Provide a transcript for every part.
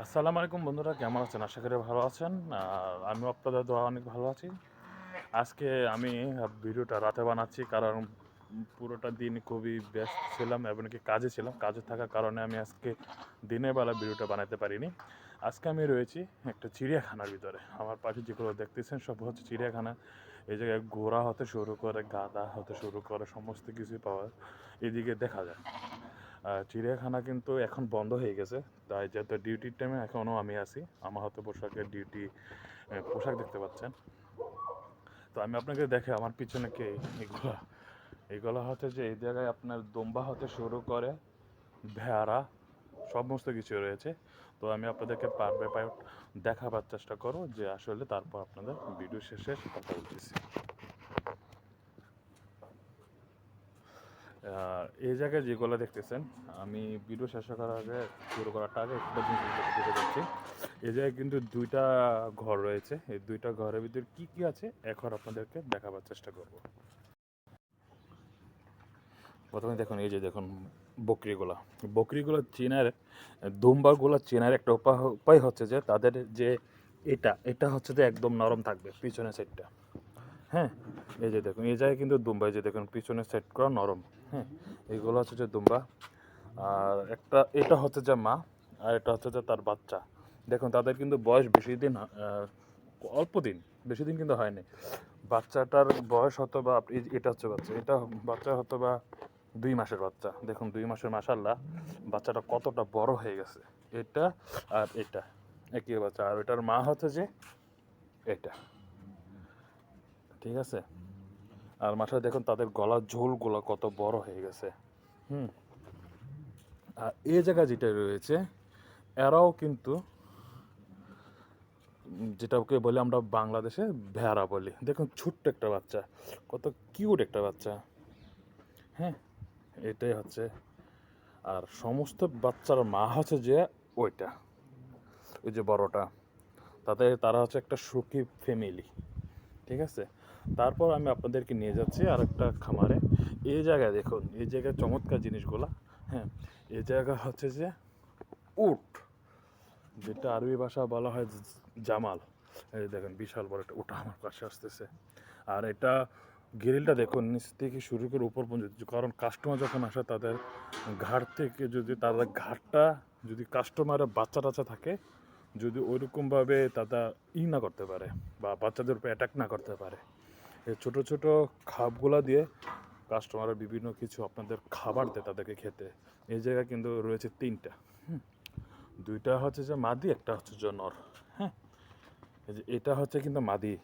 আসসালামু আলাইকুম বন্ধুরা, কেমন আছেন? আশা করি ভালো আছেন। আর আমিও আপনাদের দোয়া অনেক ভালো আছি। আজকে আমি ভিডিওটা রাতে বানাচ্ছি, কারণ পুরোটা দিন খুবই ব্যস্ত ছিলাম এবং কি কাজে ছিলাম। কাজে থাকার কারণে আমি আজকে দিনের বেলা ভিডিওটা বানাতে পারিনি। আজকে আমি রয়েছি একটা চিড়িয়াখানার ভিতরে। আমার পাশে যেগুলো দেখতেছেন সব হচ্ছে চিড়িয়াখানা। এই জায়গায় ঘোড়া হতে শুরু করে গাদা হতে শুরু করে, সমস্ত কিছু পাওয়া এদিকে দেখা যায় চিড়িয়াখানা কিন্তু এখন বন্ধ হয়ে গেছে। তাই যেহেতু ডিউটির টাইমে এখনও আমি আছি। আমার হাতে পোশাকের ডিউটি পোশাক দেখতে পাচ্ছেন। তো আমি আপনাকে দেখে আমার পিছনে কে? এগুলা এগুলো হচ্ছে যে এই জায়গায় আপনার দম্বা হতে শুরু করে, ভেড়া, সমস্ত কিছু রয়েছে। তো আমি আপনাদেরকে পার বাই পার দেখাবার চেষ্টা করো যে আসলে তারপর আপনাদের ভিডিও শেষে কথা বলতেছি এই জায়গায় যেগুলো দেখতেছেন, আমি ভিডিও শেষ করার আগে শুরু করার আগে একটা জিনিস দেখে যাচ্ছি এই জায়গায় কিন্তু দুইটা ঘর রয়েছে। এই দুইটা ঘরের ভিতরে কি কি আছে, এখন আপনাদেরকে দেখাবার চেষ্টা করব। প্রথমে দেখুন, এই যে দেখুন বকরিগুলা বকরিগুলো চেনার দুম্বাগুলো চেনার একটা উপায় উপায় হচ্ছে যে, তাদের যে এটা এটা হচ্ছে যে একদম নরম থাকবে, পিছনের সাইডটা হ্যাঁ এই যে দেখুন, এই জায়গায় কিন্তু দুম্বা, এই যে দেখুন পিছনে সেট করা নরম হ্যাঁ এইগুলো হচ্ছে যে দুম্বা। আর একটা, এটা হচ্ছে যে মা, আর এটা হচ্ছে যে তার বাচ্চা। দেখুন, তাদের কিন্তু বয়স বেশি দিন অল্প দিন, বেশি দিন কিন্তু হয়নি। বাচ্চাটার বয়স হতো বা এটা হচ্ছে বাচ্চা, এটা বাচ্চা হতো বা দুই মাসের বাচ্চা। দেখুন, দুই মাসের মাসাল্লাহ বাচ্চাটা কতটা বড় হয়ে গেছে। এটা আর এটা, একই বাচ্চা। আর এটার মা হচ্ছে যে এটা। ঠিক আছে? আর মাসায় দেখুন তাদের গলার ঝোলগুলো কত বড় হয়ে গেছে। হুম। আর এই জায়গা যেটা রয়েছে, এরাও কিন্তু যেটাকে বলি আমরা বাংলাদেশে ভেড়া বলি। দেখুন ছোট্ট একটা বাচ্চা, কত কিউট একটা বাচ্চা। হ্যাঁ এটাই হচ্ছে। আর সমস্ত বাচ্চার মা হচ্ছে যে ওইটা, ওই যে বড়টা। তাতে তারা হচ্ছে একটা সুখী ফ্যামিলি ঠিক আছে? তারপর আমি আপনাদেরকে নিয়ে যাচ্ছি আর একটা খামারে। এই জায়গায় দেখুন, এই জায়গায় চমৎকার জিনিসগুলা হ্যাঁ এই জায়গা হচ্ছে যে উট, যেটা আরবি ভাষা বলা হয় জামাল। এই দেখেন, বিশাল বড় একটা ওটা আমার কাছে আসতেছে। আর এটা গ্রিলটা দেখুন, নিচ থেকে শুরু করে উপর পর্যন্ত, কারণ কাস্টমার যখন আসে, তাদের ঘাট থেকে যদি, তাদের ঘাটটা যদি কাস্টমারের বাচ্চা টাচ্চা থাকে, যদি ওইরকমভাবে তারা ই না করতে পারে, বা বাচ্চাদের উপর অ্যাটাক না করতে পারে এই ছোটো ছোটো খাপগুলা দিয়ে কাস্টমারের বিভিন্ন কিছু আপনাদের খাবার দেয় তাদেরকে খেতে। এই জায়গায় কিন্তু রয়েছে তিনটা। দুইটা হচ্ছে যে মাদি, একটা হচ্ছে যে নর হ্যাঁ এই যে এটা হচ্ছে কিন্তু মাদি,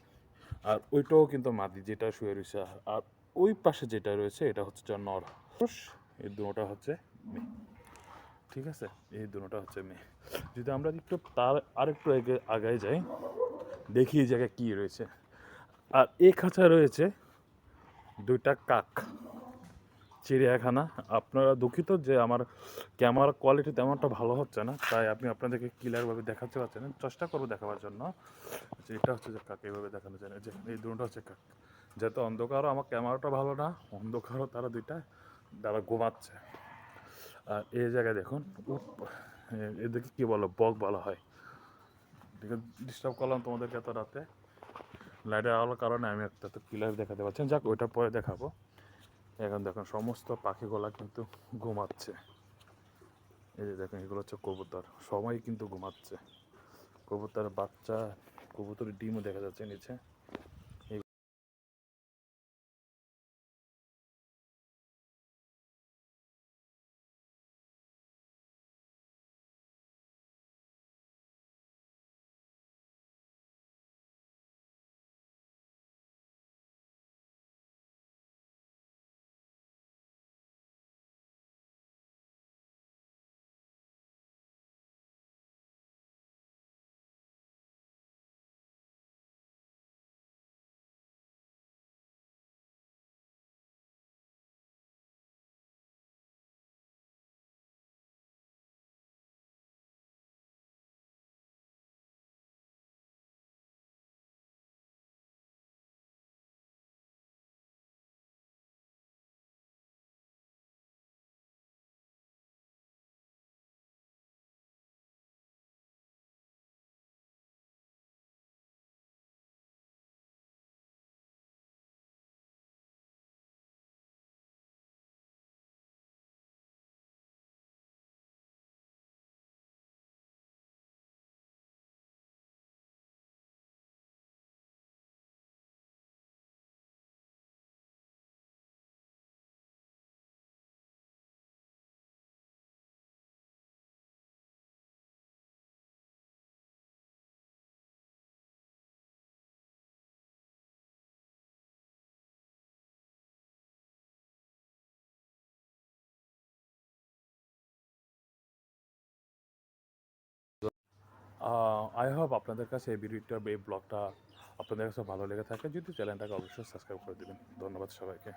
আর ওইটাও কিন্তু মাদি যেটা শুয়ে রয়েছে। আর ওই পাশে যেটা রয়েছে এটা হচ্ছে যে নর এই দুটোটা হচ্ছে মেয়ে। ঠিক আছে? এই দুটোটা হচ্ছে মেয়ে। যদি আমরা একটু তার আরেকটু আগে আগায় যাই, দেখি এই জায়গায় কী রয়েছে। আর এই খাঁচা রয়েছে দুইটা কাক। চিড়িয়াখানা। আপনারা দুঃখিত যে আমার ক্যামেরার কোয়ালিটি তেমনটা ভালো হচ্ছে না, তাই আপনি আপনাদেরকে ক্লিয়ারভাবে দেখাতে পারছেন না। চেষ্টা করব দেখাবার জন্য। যে এটা হচ্ছে যে কাক, এইভাবে দেখানো যায় না। যে, এই দুটো হচ্ছে কাক। যেহেতু অন্ধকারও, আমার ক্যামেরাটা ভালো না, অন্ধকারও তারা দুইটা তারা ঘুমাচ্ছে। আর এই জায়গায় দেখুন এদেরকে কী বলো, বক বলা হয়। ডিস্টার্ব করলাম তোমাদেরকে এত রাতে। লাইটের আলোর কারণে আমি একটা তো ক্লিয়ার দেখাতে পারছি যাক, ওইটা পরে দেখাবো। এখন দেখুন, সমস্ত পাখিগুলা কিন্তু ঘুমাচ্ছে। এই যে দেখুন, এগুলো হচ্ছে কবুতর। সবাই কিন্তু ঘুমাচ্ছে। কবুতর বাচ্চা, কবুতরের ডিমও দেখা যাচ্ছে নিচে। আই হোপ আপনাদের কাছে এই ভিডিওটা এই ব্লগটা আপনাদের কাছে ভালো লেগে থাকে। যদি চ্যানেলটাকে অবশ্যই সাবস্ক্রাইব করে দেবেন। ধন্যবাদ সবাইকে।